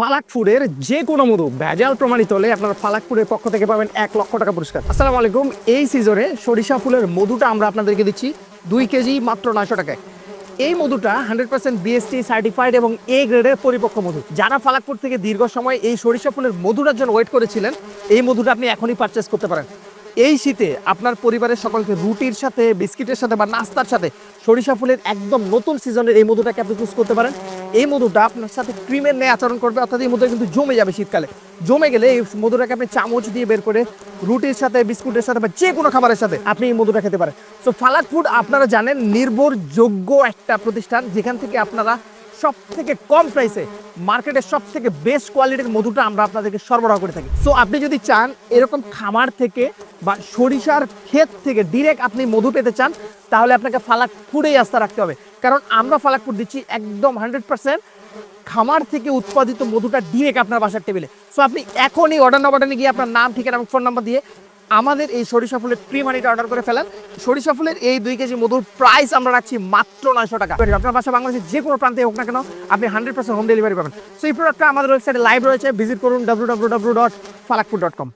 ফালাক ফুডের যে কোনো মধু ভেজাল প্রমাণিত হলে আপনার ফালাকপুরের পক্ষ থেকে পাবেন এক লক্ষ টাকা পুরস্কার। আসসালামু আলাইকুম। এই সিজনে সরিষা ফুলের মধুটা আমরা আপনাদেরকে দিচ্ছি দুই কেজি মাত্র নয়শো টাকায়। এই মধুটা হান্ড্রেড পার্সেন্ট বিএসটি সার্টিফাইড এবং এ গ্রেডের পরিপক্ক মধু। যারা ফালাকপুর থেকে দীর্ঘ সময় এই সরিষা ফুলের মধুটার জন্য ওয়েট করেছিলেন, এই মধুটা আপনি এখনই পারচেস করতে পারেন। এই শীতে আপনার পরিবারের সকলকে রুটির সাথে, বিস্কিটের সাথে বা নাস্তার সাথে সরিষা ফুলের একদম নতুন সিজনের এই মধুটাকে আপনি চুজ করতে পারেন। এই মধুটা আপনার সাথে ক্রিমের ন্যায় আচরণ করবে, অর্থাৎ এই মধুটা কিন্তু জমে যাবে শীতকালে। জমে গেলে এই মধুটাকে আপনি চামচ দিয়ে বের করে রুটির সাথে, বিস্কুটের সাথে বা যে কোনো খাবারের সাথে আপনি এই মধুটা খেতে পারেন। সো ফালাক ফুড আপনারা জানেন, নির্ভরযোগ্য একটা প্রতিষ্ঠান যেখান থেকে আপনারা সব থেকে কম প্রাইসে মার্কেটের সব থেকে বেস্ট কোয়ালিটির মধুটা আমরা আপনাদেরকে সরবরাহ করে থাকি। সো আপনি যদি চান এরকম খামার থেকে বা সরিষার ক্ষেত থেকে ডিরেক্ট আপনি মধু পেতে চান, তাহলে আপনাকে ফালাক ফুডেই আস্থা রাখতে হবে। কারণ আমরা ফালাক ফুড দিচ্ছি একদম হান্ড্রেড পার্সেন্ট খামার থেকে উৎপাদিত মধুটা ডিরেক্ট আপনার বাসার টেবিলে সো আপনি এখনই অর্ডার না বাটনে গিয়ে আপনার নাম, ঠিকানা এবং ফোন নাম্বার দিয়ে আমাদের এই সরিষা ফুলের প্রি মানিটা অর্ডার করে ফেলেন। সরিষা ফুলের এই দুই কেজি মধুর প্রাইস আমরা রাখছি মাত্র নয়শো টাকা। আপনার বাসা বাংলাদেশের যে কোনো প্রান্তে হোক না কেন, আপনি হান্ড্রেড পার্সেন্ট হোম ডেলিভারি পাবেন। সো এই প্রোডাক্টটা আমাদের ওয়েবসাইটে লাইভ রয়েছে। ভিজিট করুন W W W dot Falakpur dot com